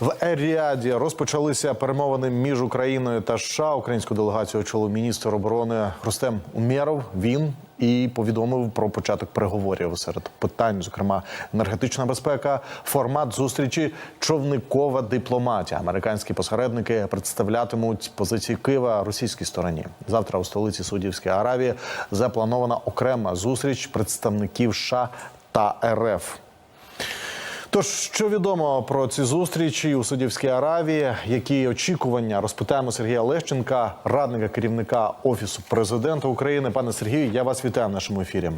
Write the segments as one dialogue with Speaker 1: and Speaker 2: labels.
Speaker 1: В Еріаді розпочалися перемовини між Україною та США. Українську делегацію очолив міністр оборони Рустем Умєров. Він і повідомив про початок переговорів серед питань, зокрема енергетична безпека, формат зустрічі, човникова дипломатія. Американські посередники представлятимуть позиції Києва російській стороні. Завтра у столиці Саудівської Аравії запланована окрема зустріч представників США та РФ. Тож, що відомо про ці зустрічі у Саудівській Аравії? Які очікування розпитаємо Сергія Лещенка, радника керівника офісу президента України. Пане Сергію, я вас вітаю в нашому ефірі.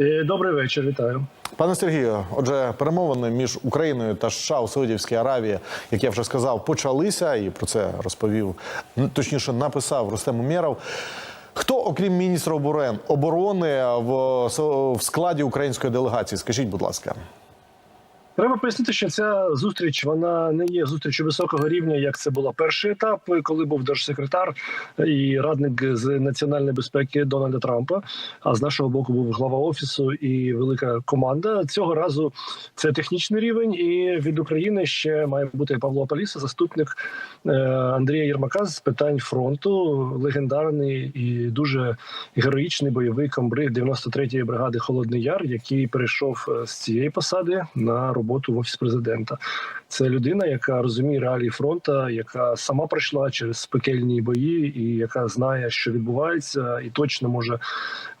Speaker 2: Е, Добрий вечір, вітаю.
Speaker 1: Пане Сергію, отже, перемовини між Україною та США у Саудівській Аравії, як я вже сказав, почалися, і про це розповів точніше написав Рустем Умєров. Хто, окрім міністра оборон- оборони, в складі української делегації? Скажіть, будь ласка.
Speaker 2: Треба пояснити, що ця зустріч вона не є зустрічю високого рівня, як це була перший етап, коли був держсекретар і радник з національної безпеки Дональда Трампа. А з нашого боку був глава офісу і велика команда. Цього разу це технічний рівень. І від України ще має бути Павло Паліса, заступник е, Андрія Єрмака з питань фронту, легендарний і дуже героїчний бойовий комбриг 93-ї бригади Холодний Яр, який перейшов е, з цієї посади на роботу в офіс президента. Це людина, яка розуміє реалії фронту, яка сама пройшла через пекельні бої, і яка знає, що відбувається, і точно може.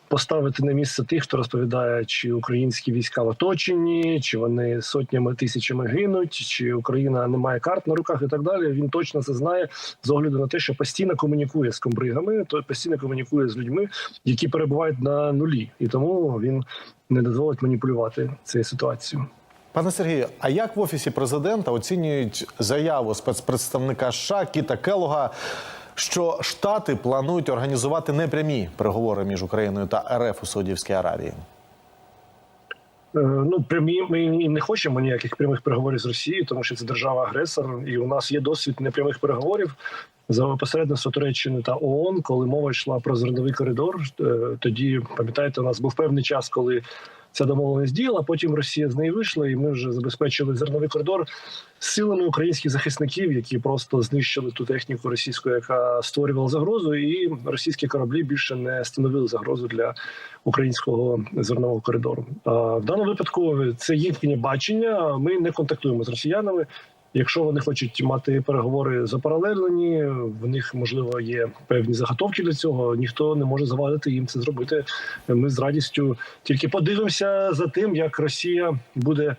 Speaker 2: Поставити на місце тих, хто розповідає, чи українські війська в оточенні, чи вони сотнями тисячами гинуть, чи Україна не має карт на руках і так далі. Він точно це знає з огляду на те, що постійно комунікує з комбригами, то постійно комунікує з людьми, які перебувають на нулі, і тому він не дозволить маніпулювати цією ситуацією.
Speaker 1: Пане Сергію, а як в офісі президента оцінюють заяву спецпредставника США Кіта Келога, що Штати планують організувати непрямі переговори між Україною та РФ у Саудівській Аравії?
Speaker 2: Е, Ну, прямі ми не хочемо ніяких прямих переговорів з Росією, тому що це держава-агресор, і у нас є досвід непрямих переговорів за посередництво Туреччини та ООН, коли мова йшла про зерновий коридор. Е, Тоді пам'ятаєте, у нас був певний час, коли ця домовленість діяла. Потім Росія з неї вийшла, і ми вже забезпечили зерновий коридор силами українських захисників, які просто знищили ту техніку російську, яка створювала загрозу, і російські кораблі більше не становили загрозу для українського зернового коридору. В даному випадку це їхнє бачення. Ми не контактуємо з росіянами. Якщо вони хочуть мати переговори запаралельні, в них можливо є певні заготовки для цього. Ніхто не може завадити їм це зробити. Ми з радістю тільки подивимося за тим, як Росія буде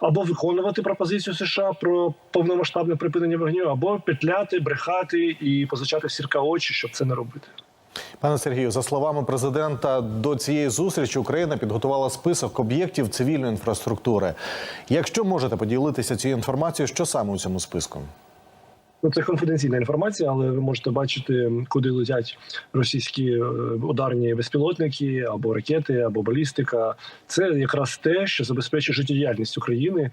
Speaker 2: або виконувати пропозицію США про повномасштабне припинення вогню, або петляти, брехати і позичати сірка очі, щоб це не робити.
Speaker 1: Пане Сергію, за словами президента, до цієї зустрічі Україна підготувала список об'єктів цивільної інфраструктури. Якщо можете поділитися цією інформацією, що саме у цьому списку?
Speaker 2: Ну, це конфіденційна інформація, але ви можете бачити, куди летять російські е, ударні безпілотники або ракети, або балістика. Це якраз те, що забезпечує життєдіяльність України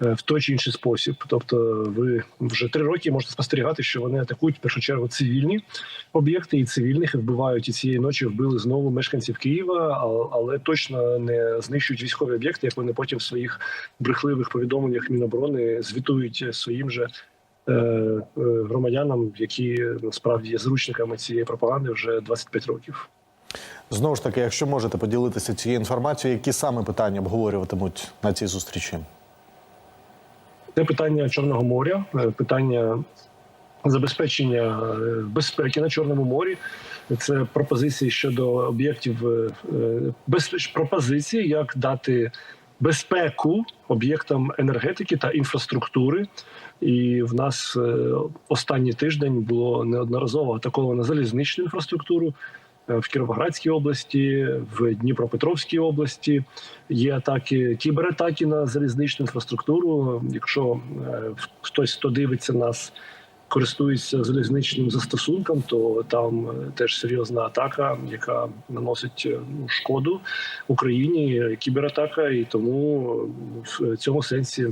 Speaker 2: в той чи інший спосіб. Тобто, ви вже три роки можете спостерігати, що вони атакують в першу чергу цивільні об'єкти і цивільних і вбивають і цієї ночі. Вбили знову мешканців Києва, але точно не знищують військові об'єкти, як вони потім в своїх брехливих повідомленнях Міноборони звітують своїм же е, е, громадянам, які насправді є зручниками цієї пропаганди вже 25 років.
Speaker 1: Знову ж таки, якщо можете поділитися цією інформацією, які саме питання обговорюватимуть на цій зустрічі?
Speaker 2: Це питання Чорного моря, е, питання забезпечення е, безпеки на Чорному морі. Це пропозиції щодо об'єктів е, е, без пропозиції, як дати безпеку об'єктам енергетики та інфраструктури. І в нас останній тиждень було неодноразово атаковано залізничну інфраструктуру. В Кіровоградській області, в Дніпропетровській області є атаки, кібератаки на залізничну інфраструктуру. Якщо е, хтось, хто дивиться нас, користується залізничним застосунком, то там е, теж серйозна атака, яка наносить е, ну, шкоду Україні, кібератака, і тому в цьому сенсі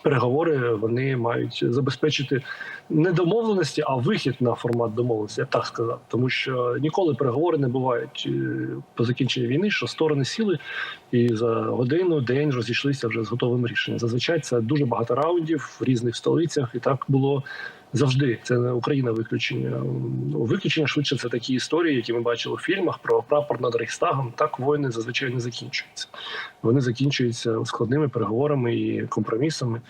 Speaker 2: переговори вони мають забезпечити не домовленості, а вихід на формат домовленості, я б так сказав. Тому що ніколи переговори не бувають е, по закінченні війни, що сторони сіли і за годину, день розійшлися вже з готовим рішенням. Зазвичай це дуже багато раундів в різних столицях, і так було завжди. Це не Україна виключення. Ну, Виключення швидше це такі історії, які ми бачили у фільмах про прапор над Рейхстагом. Так воїни зазвичай не закінчуються. Вони закінчуються складними переговорами і компромісами.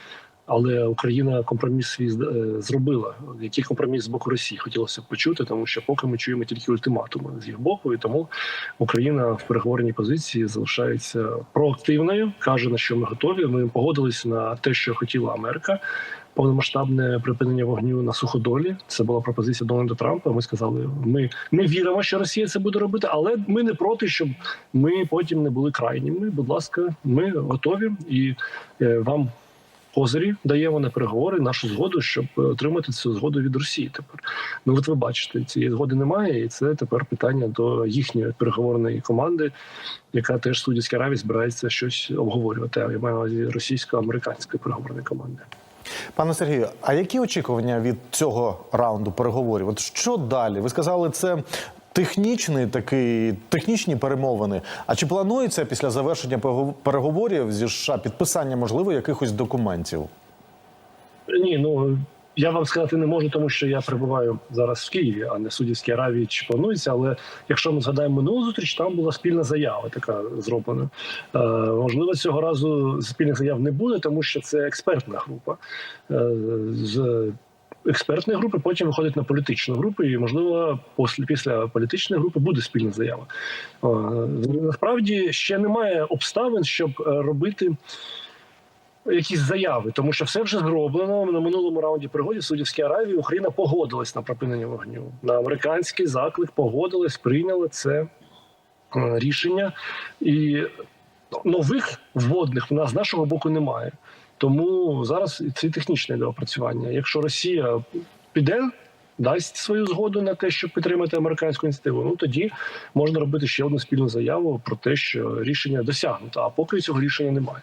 Speaker 2: Але Україна компроміс свій е, зробила. Який компроміс з боку Росії хотілося б почути, тому що поки ми чуємо тільки ультиматуми з їх боку, і тому Україна в переговорній позиції залишається проактивною, каже на що ми готові. Ми погодилися на те, що хотіла Америка. Повномасштабне припинення вогню на суходолі. Це була пропозиція Дональда Трампа. Ми сказали, ми, ми віримо, що Росія це буде робити, але ми не проти, щоб ми потім не були крайніми. Будь ласка, ми готові і е, вам козирі даємо на переговори нашу згоду, щоб е, отримати цю згоду від Росії. Тепер ну от ви бачите, цієї згоди немає, і це тепер питання до їхньої переговорної команди, яка теж в Саудівській Аравії збирається щось обговорювати. Я маю на увазі російсько-американської переговорної команди.
Speaker 1: Пане Сергію, а які очікування від цього раунду переговорів? От що далі? Ви сказали, це технічний такий, технічні перемовини. А чи планується після завершення перегов- переговорів зі США підписання, можливо, якихось документів?
Speaker 2: Ні, ну я вам сказати не можу, тому що я перебуваю зараз в Києві, а не в Судівській Аравії чи планується. Але якщо ми згадаємо минулу зустріч, там була спільна заява, така зроблена. Е, можливо, цього разу спільних заяв не буде, тому що це експертна група. Е, з експертної групи потім виходить на політичну групу, і можливо, після, після політичної групи буде спільна заява. Е, насправді ще немає обставин, щоб е, робити якісь заяви, тому що все вже зроблено на минулому раунді пригоді в Саудівській Аравії. Україна погодилась на припинення вогню. На американський заклик погодилась, прийняла це е, рішення, і нових вводних в нас з нашого боку немає. Тому зараз це технічне доопрацювання. Якщо Росія піде. Дасть свою згоду на те, щоб підтримати американську ініціативу. Ну тоді можна робити ще одну спільну заяву про те, що рішення досягнуто. А поки цього рішення немає.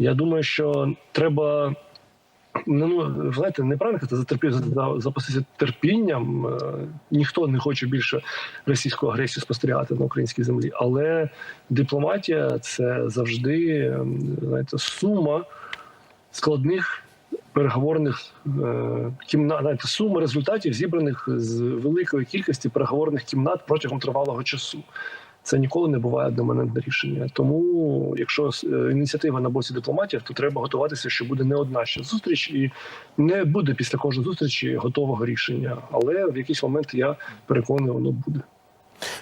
Speaker 2: Я думаю, що треба. Ну, ну знаєте, неправильно казати, затерпів за- запастися терпінням. Е, Ніхто не хоче більше російську агресію спостерігати на українській землі. Але дипломатія це завжди ем, знаєте, сума складних переговорних е, кімнат, знаєте, сума результатів, зібраних з великої кількості переговорних кімнат протягом тривалого часу. Це ніколи не буває одномоментне рішення. Тому, якщо е, ініціатива на боці дипломатів, то треба готуватися, що буде не одна ще зустріч, і не буде після кожної зустрічі готового рішення. Але в якийсь момент я переконаний, воно буде.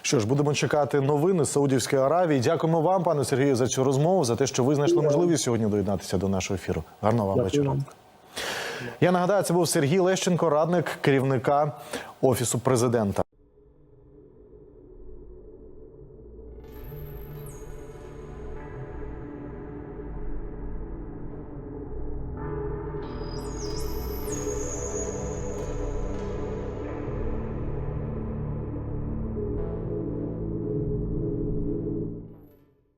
Speaker 1: Що ж, будемо чекати новини з Саудівської Аравії. Дякуємо вам, пане Сергію, за цю розмову, за те, що ви знайшли можливість сьогодні доєднатися до нашого ефіру. Гарного вам вечора. Я нагадаю, це був Сергій Лещенко, радник керівника офісу президента.